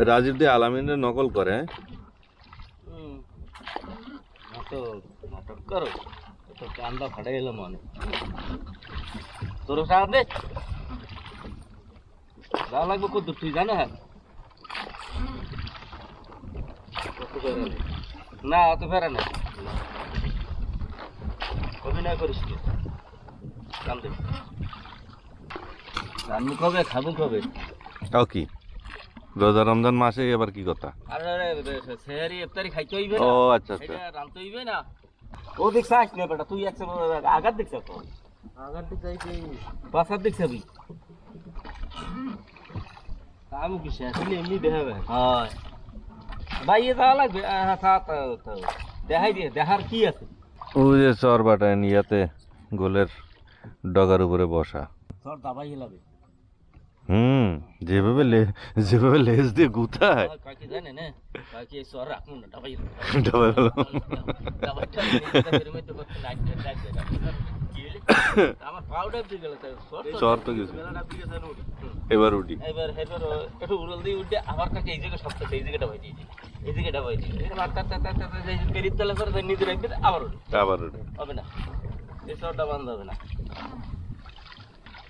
রাজীব দিয়ে আলামিনের নকল করে হ্যাঁ? নাটক করো তো কান্দা ফাটে গেল মনে। তোর সামনে যা লাগবে কত তুই জানো? হ্যাঁ না অত ফেরা না অভিনয় করিস নি কান্দে রান্নু কবে খাব কবে? কি? রোজা রমজান মাসে এবার কি কথা? আরে সেহারি ইফতারি খাইতে হইবে ও আচ্ছা আচ্ছা। এটা রানতে হইবে না। ও দেখছ আস না বেটা তুই একশো আঘাত দেখছ তো? আঘাত দেখছ পাশার দেখছ তুই? কাম কি শেষ? এমনি দেখাবে হয়। ভাই এ যাওয়া লাগবে? হ্যাঁ দেখাই দিয়ে দেখার কি আছে? ও যে চর বাটায় ইয়াতে গোলের ডগার উপরে বসা। তোর দাবাই হেলাবে হুম যেভাবে লে- যেভাবে লেজ দিয়ে গুতায় কাকি জানে না কাকি সর রাখুন না দাবাই ডবা গেল দাবাইটা মধ্যে করতে লাগবে লাগবে আমার পাউডার দিয়ে গেল চর তো গেছে এবার উঠি এবার এবার একটু উড়ল দিয়ে উঠে আবার কাছে এই জায়গা সব এই জায়গাটা ভাই দিয়েছি এই জায়গাটা ভাই দিয়েছি এটা মারতে মারতে মারতে মারতে এই পেরিত তলা করে তাই নিজে রাখবে আবার উঠে আবার উঠি হবে না এই শহরটা বন্ধ হবে না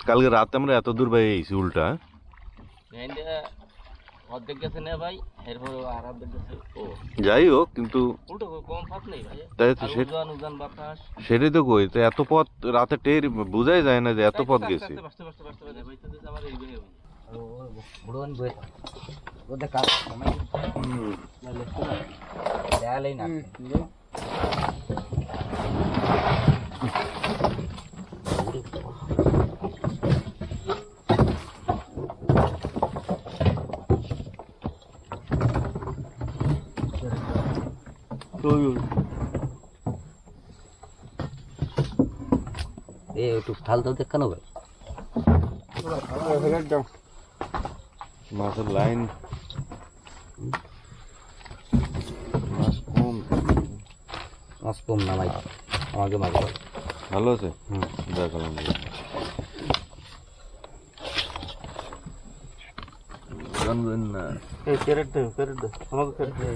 কালকে রাতে আমরা এত দূর পাই এইছি উল্টা? ভ্যানটা অর্ধেক গেছে না ভাই এরপর আর অর্ধেক গেছে। ও যাই হোক কিন্তু উল্টো কম ফাঁক নেই ভাই। তাই তো উজান বাতাস। সেটাই তো কই তো এত পথ রাতে টের বোঝাই যায় না যে এত পথ গেছি। বাস্তে বাস্তে বাস্তে বাস্তে ভাই তো আমার এই বেহে বুড়ন বই ওদের কাজ সময় দেয়ালেই না এ একটু ঢাল দাও দেখানো ভাই? মাছের লাইন। মাছ কম। মাছ কম নামাই আমাকে মারবে ভালো। আছে? হুম। দেখালাম না এই ক্যারেট দে ক্যারেট দে আমাকে ক্যারেট দে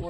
ওই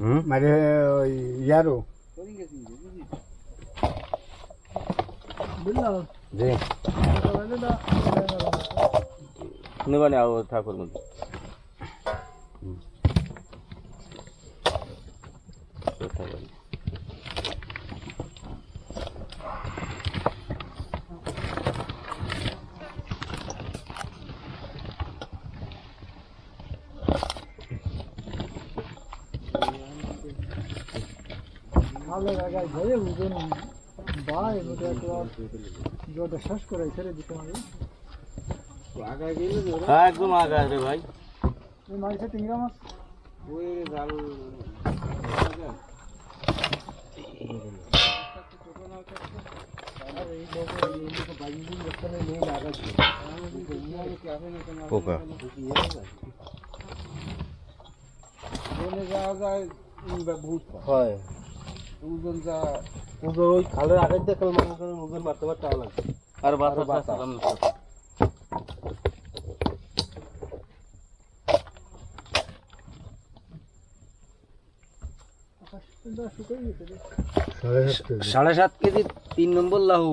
মানে ওই ইয়ারও ঠাকুর মধ্যে ভালো জায়গায় ধরে ওজন বাই ওটা একবার জোরটা শেষ করে ছেড়ে দিতে হবে। হ্যাঁ একদম আগা রে ভাই। ওই মাঝে টিংরা মাছ পোকা হয়। ওই খালের আগে দেখল মনে করেন ওজন মারতে মারতে আলাদা আর গেছে রে। সাড়ে সাত কেজি। তিন নম্বর লাহু।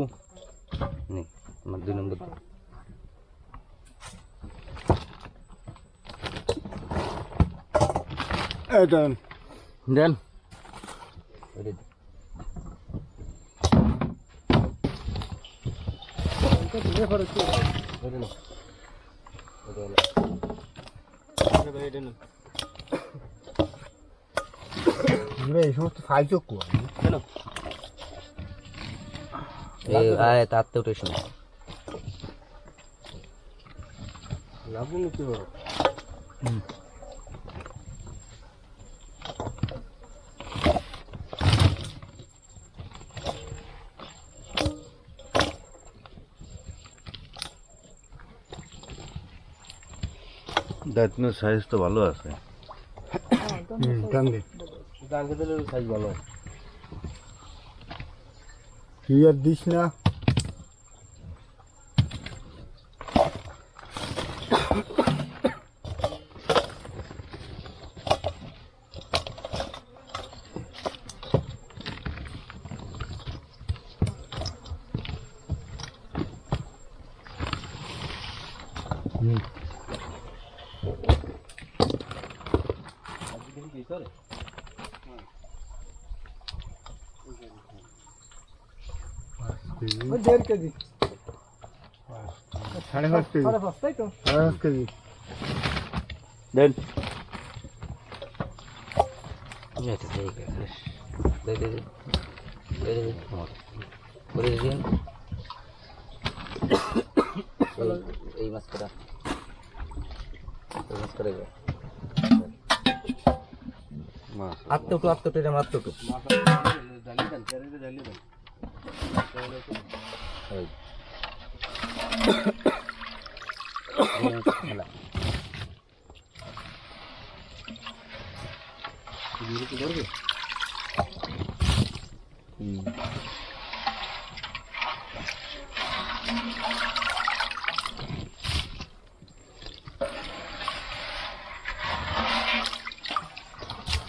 আমার দুই নম্বর। এটা দেন ওইটা দে। এটা ধরে ফেলে কি ওইটা নে। ওইটা হলো। এই সমস্ত ফাইজো কো এই আয় তাতে উঠে শোনো দাঁতনের সাইজ তো ভালো আছে। কি আর দিস না। ওই দেড় কেজি। সাড়ে পাঁচ কেজি। সাড়ে পাঁচ তাই তো? সাড়ে পাঁচ কেজি। দেন। ঠিক আছে দে দে দে দে দে আমার করে দিন এই- মাছ করা এই মাছ। করে আত্মটু আত্মটু। এটা আত্মটু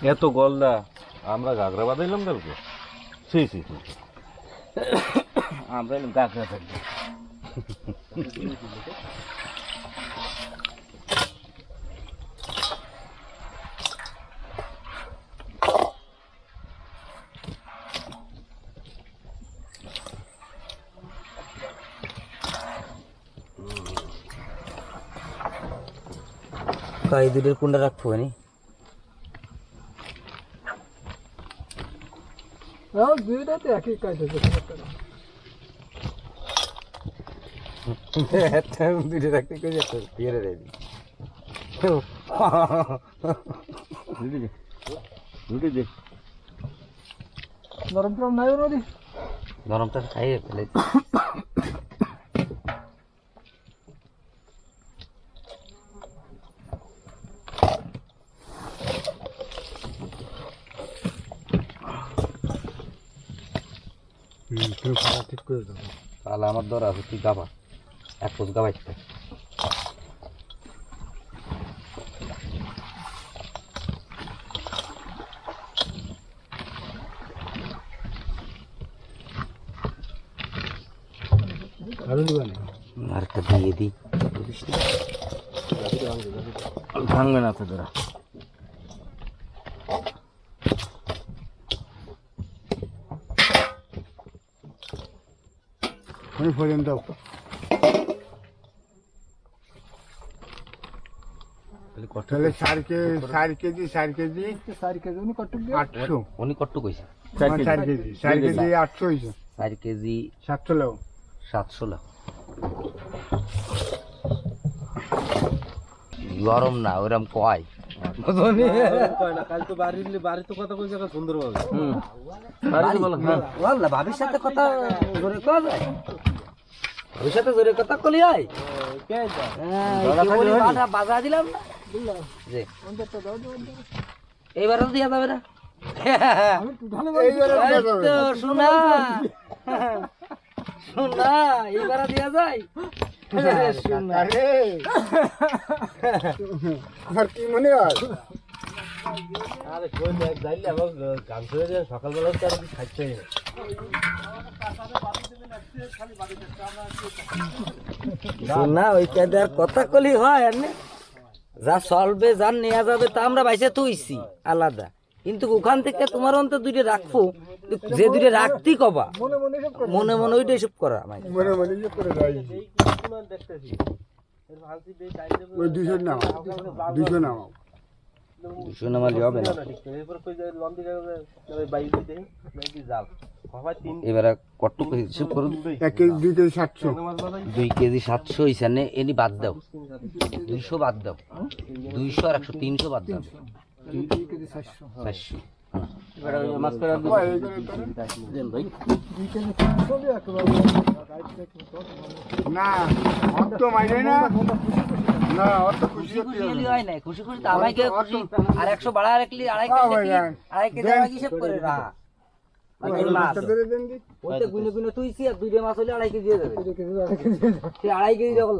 এত গলদা আমরা ঘাগরা বাঁধাইলাম কালকে? সি সি সি আমরা এলাম কাঁকড়া থাকবে কাই দুটোর কোনটা রাখব নি হ্যাঁ দুইটাতে একই কাজ হচ্ছে দুটো রাখতে কে যেত ফিরে দেবি রুটি দে রুটি নরম টরম নাই ওর মধ্যে গরমটা খাইয়ে ফেলে হুম তুমি খাওয়া ঠিক করে দাও। তাহলে আমার দর আছে, তুই দিবা। না আর একটা দিয়ে দিই বুঝিস না? ভাঙবে না তো তোরা তুমি ফোরেন দাও তাহলে চার কেজি চার কেজি চার কেজি চার কেজি উনি কটক আটশো। উনি চার কেজি। চার কেজি আটশো হয়েছে চার কেজি সাতশো লাও সাতশো গরম না ওরম কয়। বাড়িতে ভাবির সাথে কথা জোরে কওয়া যায়? ভাবির জোরে কথা কলি হয় হ্যাঁ, বাধা দিলাম না। এইবারও দিয়া যাবে না? এই তো শোনা। শোনা এইবার দিয়া যায়? শোনা। আরে আর কি মনে হয়? শোনা ওই কায়দার কথা কলি হয় আর না? যা চলবে যা নেওয়া যাবে তা আমরা বাইসে তুইছি আলাদা। কিন্তু ওখান থেকে তোমার অন্তর দুইটা রাখব যে দুইটা রাখতি কবা। মনে মনে ওইটা করে মনে মনে ওইটাই সব করা মনে মনে যাই ওই দুশো নামালি হবে না। এবারে কটুক হিসেব করুন। এক কেজি দুই কেজি সাতশো দুই কেজি সাতশো হিসাবে এনি বাদ দাও। দুইশো বাদ দাও। দুইশো আর একশো তিনশো বাদ দাও। চারশো না। না অত খুশি খুশি খুশি হয় না। খুশি খুশি তো আমাকে খুশি আর একশো বাড়া রাখলি আড়াই কেজি ভাই। আড়াই কেজি আমাকে হিসেব করে দেন। দি। ওতে গুনে গুনে তুইছি আর দুইটা মাছ হলে আড়াই কেজি আড়াই কেজি সে আড়াই কেজি রাখল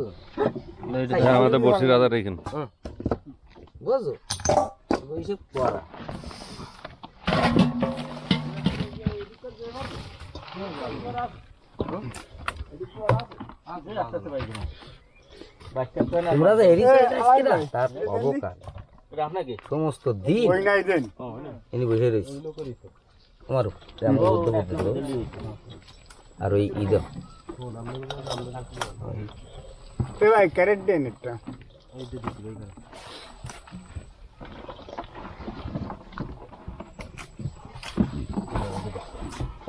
আমাদের বসি রাজার এখানে বুঝছ? হিসেব করা। তোমরা তো হেরি তার অবকাল। সমস্ত দিন ওই নাই দেন ইনি বসে রয়েছে। তোমারও আমরা বদ্ধ করতেছো আর ওই ঈদ। ভাই ক্যারেট দেন একটা।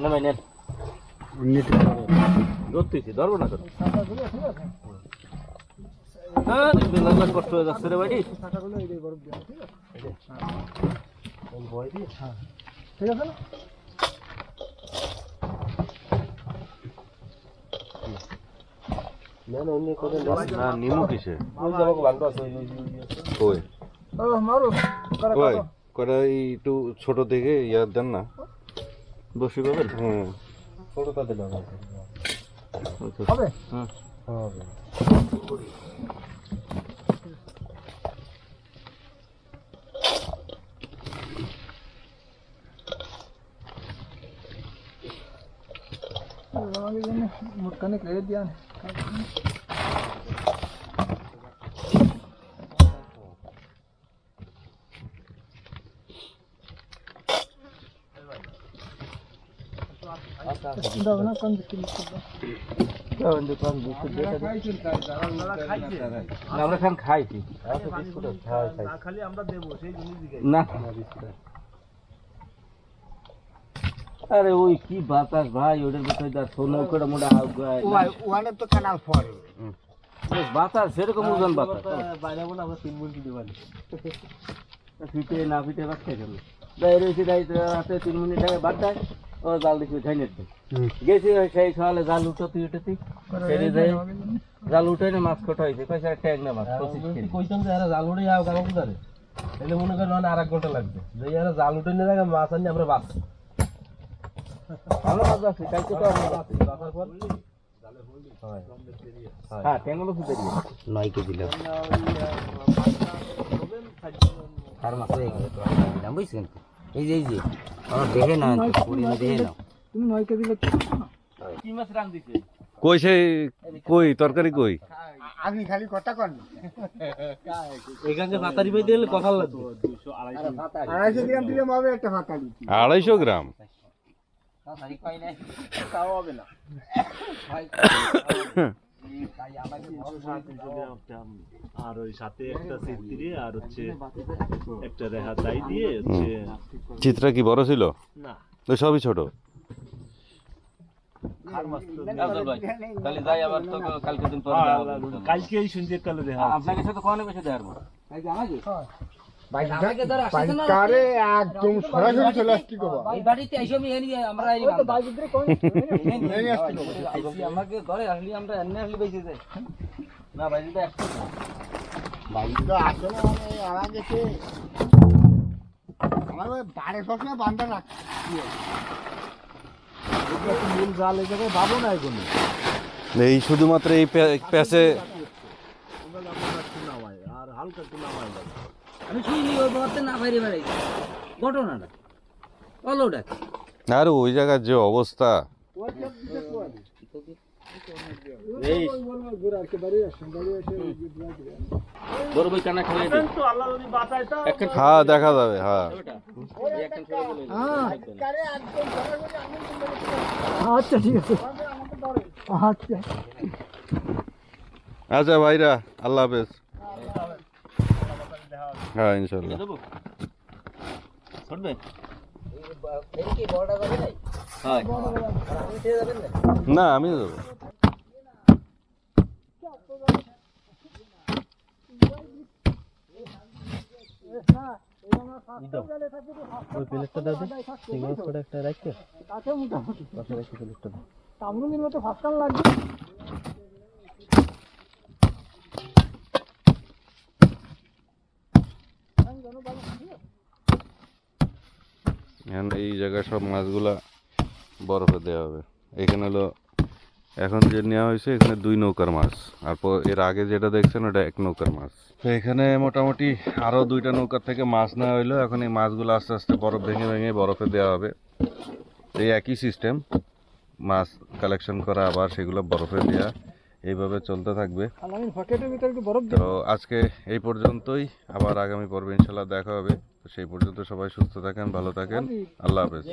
না ভাই নেন। উন্নতি ধরতেছি ধরবো না হ্যাঁ কষ্ট হয়ে যাচ্ছে রে ভাই টাকাগুলো এই দিয়ে বরফ দেন ঠিক আছে হ্যাঁ ঠিক আছে না না নিমু কিসে? কই? ও মারো করা কই? কটা একটু ছোট দেখে ইয়ার দেন না? বসি পাবেন হুম হবে? আমাকে জন্য মোটখানে ক্রেডিট দিয়া দাও না কোন দিকে আমরা খান খাইছি না আরে ওই কি বাতাস ভাই ওটার ভিতরে তার সোনা করে মোটা হাউ গায় ওয়ানে তো কানাল বাতাস সেরকম ওজন বাতাস ফিটে না ফিটে বাদ খেয়ে গেল বাইরে এসে যাইতে রাতে তিন মিনিট আগে বাদ দেয় ও জাল দিচ্ছে উঠাই নিতে গেছি সেই সকালে জাল উঠতি উঠতি। ছেড়ে দেয় জাল উঠে না মাছ কটা হয়েছে। কয়েছে ট্যাগ না মাছ পঁচিশ কেজি। কইতাম যে জাল উঠে যাও কামা কুদারে তাহলে মনে করেন আর এক ঘণ্টা লাগবে। যে এরা জাল উঠে নিয়ে যায় মাছ আনি আমরা বাঁচছি ভালো মাছ আছে কালকে তো আমরা বাঁচি। হ্যাঁ ট্যাংগুলো ফুটে দিয়ে। নয় কেজি হয়ে গেল তো বুঝছেন এই যে এই যে আমার দেখে না পুরি না দেখে নাও। তুমি নয় কেজি লোক কি মাছ রান দিছে কই সেই কই তরকারি কই? আমি খালি কথা কন। এখানকে পাতারি পাই দিলে কথা লাগবে। আড়াইশো গ্রাম দিলে হবে একটা ভাতা দিচ্ছি আড়াইশো গ্রাম? আর ওই সাথে একটা সিদ্দিরি আর হচ্ছে একটা দিয়ে হচ্ছে চিত্রা কি বড় ছিল? না। তো সবই ছোট। কালকে দিন পরে কালকেই শুনছি কালে রেহা আপনাকে সাথে কোনে বেশি কারে একদম সরাসরি চলে আসছি এই বাড়িতে এসে আমি এনে আমরা এনে তো বাইক ধরে কোন এনে আসছি। কবা আমাকে ঘরে আসলি আমরা এনে আসলি বেঁচে যাই না ভাই এটা একটু বাইক তো আসলে মানে আমাকে কে আমার বাড়ি সবসময় বান্ধা রাখছি। মূল জাল এই জায়গায় পাবো না এখন। এই শুধুমাত্র এই প্যা- প্যাচে আর হালকা একটু আমি ওই বাড়িতে না বাইরে বেড়াই ঘটনাটা। বলো আর ওই জায়গার যে অবস্থা। হ্যাঁ দেখা যাবে হ্যাঁ। আচ্ছা ঠিক আছে। আচ্ছা। আচ্ছা ভাইরা আল্লাহ হাফেজ। হ্যাঁ ইনশাল্লাহ। যাবে হয়। না আমি দেবো। ওই প্লেটটা দাও একটা রাখতে। কাছে মোটামুটি। পাশে রাখতে প্লেটটা দাও। কামরুঙ্গির মতো ফাঁসকান লাগবে। এই জায়গায় সব মাছগুলা বরফে দেওয়া হবে। এখানে হলো, এখন যে নেওয়া হয়েছে, এখানে দুই নৌকার মাছ। আর এর আগে যেটা দেখছেন, ওটা এক নৌকার মাছ। তো এখানে মোটামুটি আরও দুইটা নৌকার থেকে মাছ নেওয়া হইল। এখন এই মাছগুলো আস্তে আস্তে বরফ, ভেঙে ভেঙে বরফে দেওয়া হবে। এই একই সিস্টেম মাছ কালেকশন করা আবার সেগুলো বরফে দেওয়া এইভাবে চলতে থাকবে। তো আজকে এই পর্যন্তই। আবার আগামী পর্বে ইনশাল্লাহ দেখা হবে। তো সেই পর্যন্ত সবাই সুস্থ থাকেন ভালো থাকেন। আল্লাহ হাফেজ।